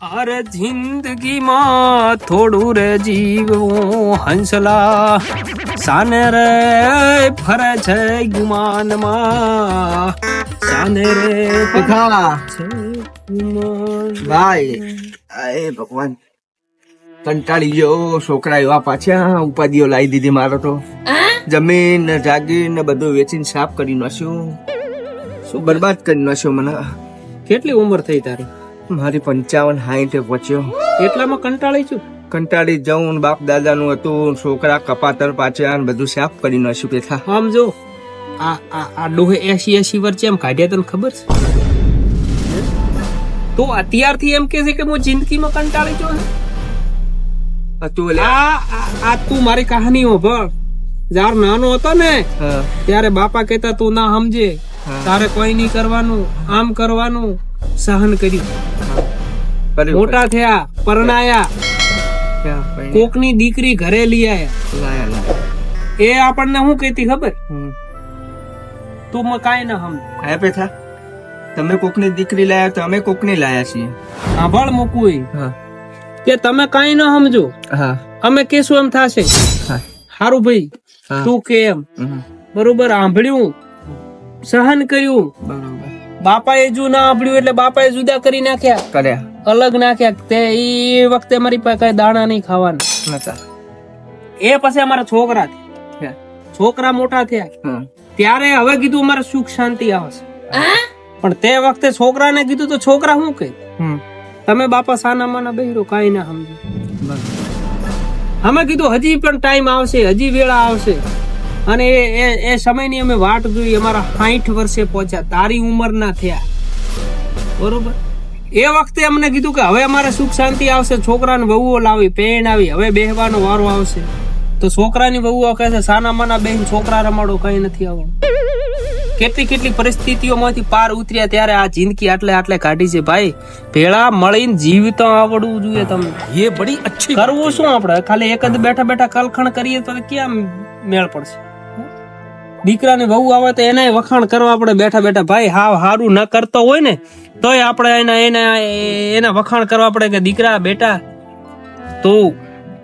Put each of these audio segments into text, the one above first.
અરે જિંદગીમાં થોડું રે જીવવું હંસલા સાને રે ફરે છે ગુમાનમાં સાને રે ભીખા ભાઈ એ ભગવાન કંટાળી ગયો છોકરા એવા પાછા ઉપાધિઓ લાવી દીધી મારો તો. જમીન ને જાગીર ને બધું વેચીને સાફ કરી નાખ્યું. શું બરબાદ કરી નાખ્યો મને? કેટલી ઉંમર થઈ તારી? મારી પંચાવન હાઈઠે પહોંચ્યો. એટલામાં કંટાળી છું. કંટાળી જવું બાપ દાદાનું હતું છોકરા કપાતર પાછા બધું સાફ કરી નાખ્યું પેથા આમ જો આ આ આ ડોહે એસી એસી વર્ષે એમ કાઢ્યા તને ખબર છે? તો અત્યારથી એમ કે છે કે હું જિંદગીમાં કંટાળી છું. હતું આ આ- આ તું મારી કહાની હોભળ જાર નાનો હતો ને ત્યારે બાપા કહેતા તું ના સમજે. તારે કોઈ નહીં કરવાનું આમ કરવાનું. સહન કર્યું. મોટા થયા પરણાયા. કોકની દીકરી ઘરે લઈ આયા. એ આપણને શું કહેતી ખબર? તું મ કાંઈ ન હમ. હે પેથા તમે કોકની દીકરી લાયા તો અમે કોકની લાયા છીએ. સાંભળ મૂકવું હા. કે તમે કાંઈ ન સમજો હા. અમે કેશું એમ થાશે? સારું હારું ભાઈ. તું કે એમ. બરોબર આંભળ્યું. સહન કર્યું. બાપાએ જો ના આપડ્યું એટલે બાપાએ જુદા કરી નાખ્યા. કર્યા. અલગ નાખ્યા. તે એ વખતે મારી પાસે કઈ દાણા નહીં ખાવાના. નતા. એ પછી અમારા છોકરા થયા. છોકરા મોટા થયા. ત્યારે હવે કીધું અમારે સુખ શાંતિ આવશે. પણ તે વખતે છોકરાને કીધું તો છોકરા શું કહે? હમ. તમે બાપા સાના માના બહેરો કાંઈ ના સમજો. અમે કીધું હજી પણ ટાઈમ આવશે હજી વેળા આવશે. અને એ એ એ સમયની અમે વાટ જોઈ અમારા સાઠ વર્ષે પહોંચ્યા. તારી ઉંમરના થયા. બરોબર? એ વખતે અમને કીધું કે હવે અમારે સુખ શાંતિ આવશે છોકરાને વહુઓ લાવી પેણ આવી હવે બેહવાનો વારો આવશે. તો છોકરાની વહુઓ કહે છે સાના માના બેન છોકરા રમાડો કઈ નથી આવવાનું કેટલી કેટલી પરિસ્થિતિઓમાંથી પાર ઉતર્યા ત્યારે આ જિંદગી આટલે આટલે કાઢી છે. ભાઈ ભેળા મળીને જીવતા આવડવું જોઈએ તમને. એ બડી અચ્છી કરવું શું આપણે? ખાલી એક જ બેઠા બેઠા કલખણ કરીએ તો કેમ મેળ પડશે? દીકરાને વહુ આવે તો એને વખાણ કરવા આપણે બેઠા બેઠા, ભાઈ, હાવ હારું ન કરતો હોય ને, તોય આપણે એના એના એના વખાણ કરવા પડે કે દીકરા, બેટા, તો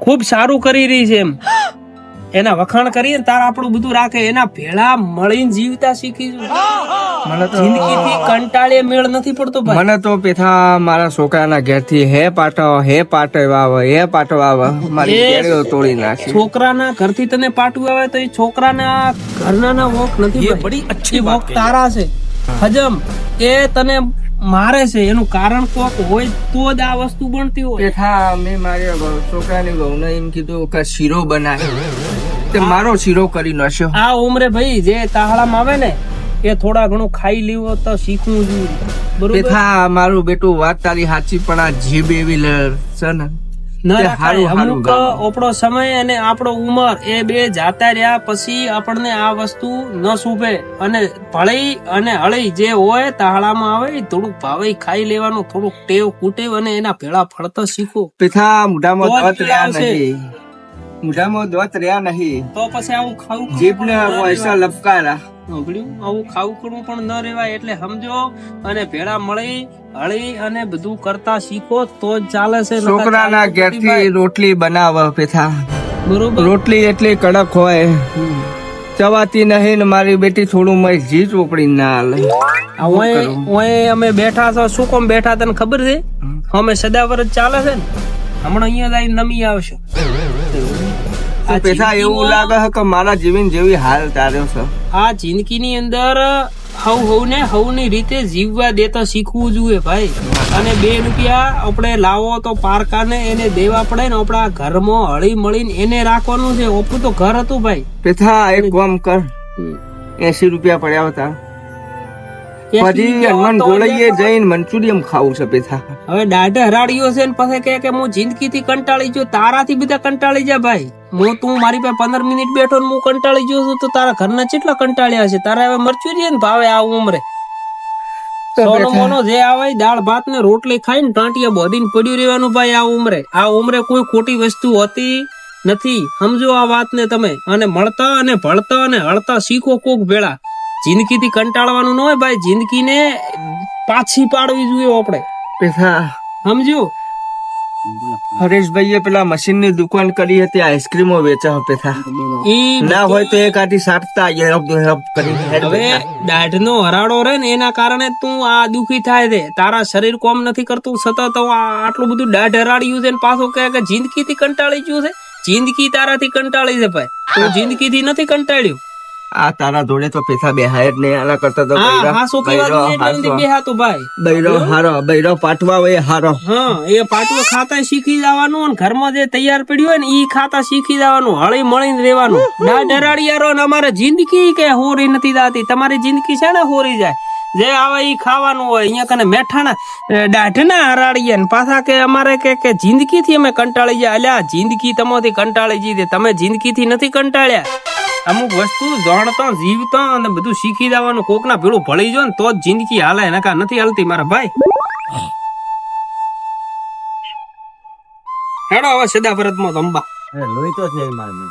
ખૂબ સારું કરી રહી છે એમ. એના વખાણ કરીએ ને, તાર આપણું બધું રાખે. એના ભેળા મળીને જીવતા શીખીશું. મને તો પેથા મારા છોકરાના ઘેરથી હે પાટો હે પાટવા આવે હે પાટવા આવે. મારી ઘેરીઓ તોડી નાખી. છોકરાના ઘરથી તને પાટું આવે તો એ છોકરાના ઘરના વોક નથી એ બડી અચ્છી વોક તારા છે. હજમ. એ તને મારે છે. એનું કારણ કોક હોય તો જ આ વસ્તુ બનતી હોય. હા મેં મારે છોકરાને વહુને એમ કીધું કે શીરો બનાવે. તે મારો શીરો કરી નાખ્યો. આ ઉમરે ભાઈ જે તાહળામાં આવે ને એ થોડા ઘણું ખાઈ લેવો તો શીખવું જોઈએ. બરોબર? પેથા મારું બેટું વાત તારી સાચી પણ આ જીભ એવી છે ને? અમુક આપણો સમય અને આપણો ઉંમર એ બે જાતા રહ્યા પછી આપણને આ વસ્તુ ન શોભે. અને ભળી અને હળી જે હોય તાળામાં આવે થોડુંક ભાવે ખાઈ લેવાનું થોડુંક ટેવ કુટેવ અને એના ભેળા ફળતો શીખો. પેથા મોઢામાં દોત રહ્યા. નહીં. મોઢામાં દોત રહ્યા નહીં. તો પછી આવું ખાવું જીભને પૈસા લપકારા. સાંભળ્યું? આવું ખાવું કરવું પણ ન રહેવાય એટલે સમજો અને ભેળા મળી હળી અને બધું કરતા શીખો તો જ ચાલે છે. છોકરાના ઘેરથી રોટલી બનાવે પેથા બરોબર. રોટલી એટલી કડક હોય. ચવાતી નહીં ને મારી બેટી થોડું મય જી ચોપડી ના હાલે. ઓય અમે બેઠા છો. શું કોમ બેઠા તને ખબર છે? અમે સદાવર જ ચાલે છે ને? હમણાં અહીંયા જઈને નમી આવશે. પેથા એવું લાગે છે કે મારા જીવન જેવી હાલ તાર્યો છે? આ જિંદગીની અંદર હવ હવ ને હવની રીતે જીવવા દેતા શીખવું જોઈએ ભાઈ. અને બે રૂપિયા આપણે લાવો તો પારકાને એને દેવા પડે ને આપણા ઘરમાં હળી મળીને એને રાખવાનું છે. ઓપું તો ઘર હતું ભાઈ. પેથા એક કામ કર. એસી રૂપિયા પડ્યા હતા. પછી હનુમાન ગોળીએ જઈને મંચુરિયમ ખાવું છે પેથા હવે દાઢ હરાડ્યો છે ને પછી કે હું જિંદગી થી કંટાળી ગયો તારાથી બધા કંટાળી જા ભાઈ. હું તું મારી પાસે પંદર મિનિટ બેઠો ને હું કંટાળી ગયો છું તો તારા ઘરના કેટલા કંટાળ્યા છે? તારા હવે મરચું ને ભાવે આ ઉમરે. જે આવે દાળ ભાત ને રોટલી ખાઈને ટાંટિયા બોધીને પડ્યું રહેવાનું ભાઈ આ ઉમરે. આ ઉમરે કોઈ ખોટી વસ્તુ હતી નથી. સમજો આ વાતને તમે. અને મળતા અને ભળતા અને હળતા શીખો કોક ભેળા. જિંદગીથી કંટાળવાનું ન હોય ભાઈ જિંદગીને પાછી પાડવી જોઈએ આપણે. સમજો હરેશભાઈએ પેલા મશીનની દુકાન કરી હતી આઈસ્ક્રીમો વેચા ઈ ના હોય તો એક આટી સાટતા હવે દાઢ દાઢનો હરાડો રહે ને એના કારણે તું આ દુખી થાય છે. તારા શરીર કોમ નથી કરતું સતત આટલું બધું દાઢ હરાડ્યું છે ને પાછું કહે કે જિંદગી થી કંટાળી ગયું છે. જિંદગી તારાથી કંટાળી છે ભાઈ. તું જિંદગી થી નથી કંટાળ્યું. આ તારા જોડે તો પૈસા બેહાય જ નહીં. આના કરતા તો હા નથી હાસો. બેહાતો ભાઈ. બૈરો હારો બૈરો પાટવા હોય હારો. હા એ પાટવો ખાતા શીખી જવાનું અને ઘરમાં જે તૈયાર પડ્યું હોય ને ઈ ખાતા શીખી જવાનું હળી મળીને રહેવાનું. ના ડરાડી યારો ને અમારે જિંદગી કે હોરી નથી દાતી તમારી જિંદગી છે ને હોરી જાય. જે આવે ઈ ખાવાનું હોય અહીંયા કને મેઠાના દાઢના હરાડીએ ને પાછા કે અમારે કે કે જિંદગીથી અમે કંટાળી જાય અલ્યા જિંદગી તમોથી કંટાળી જઈ તમે જિંદગીથી નથી કંટાળ્યા. અમુક વસ્તુ જાણતો, જીવતા અને બધું શીખી જવાનું કોકના ભેળું ભળી જો ને તો જ જિંદગી હાલે. એના કા નથી હાલતી મારા ભાઈ? હેડો હવે સદા ફરતમાં રમવા લોહી તો છે મારે.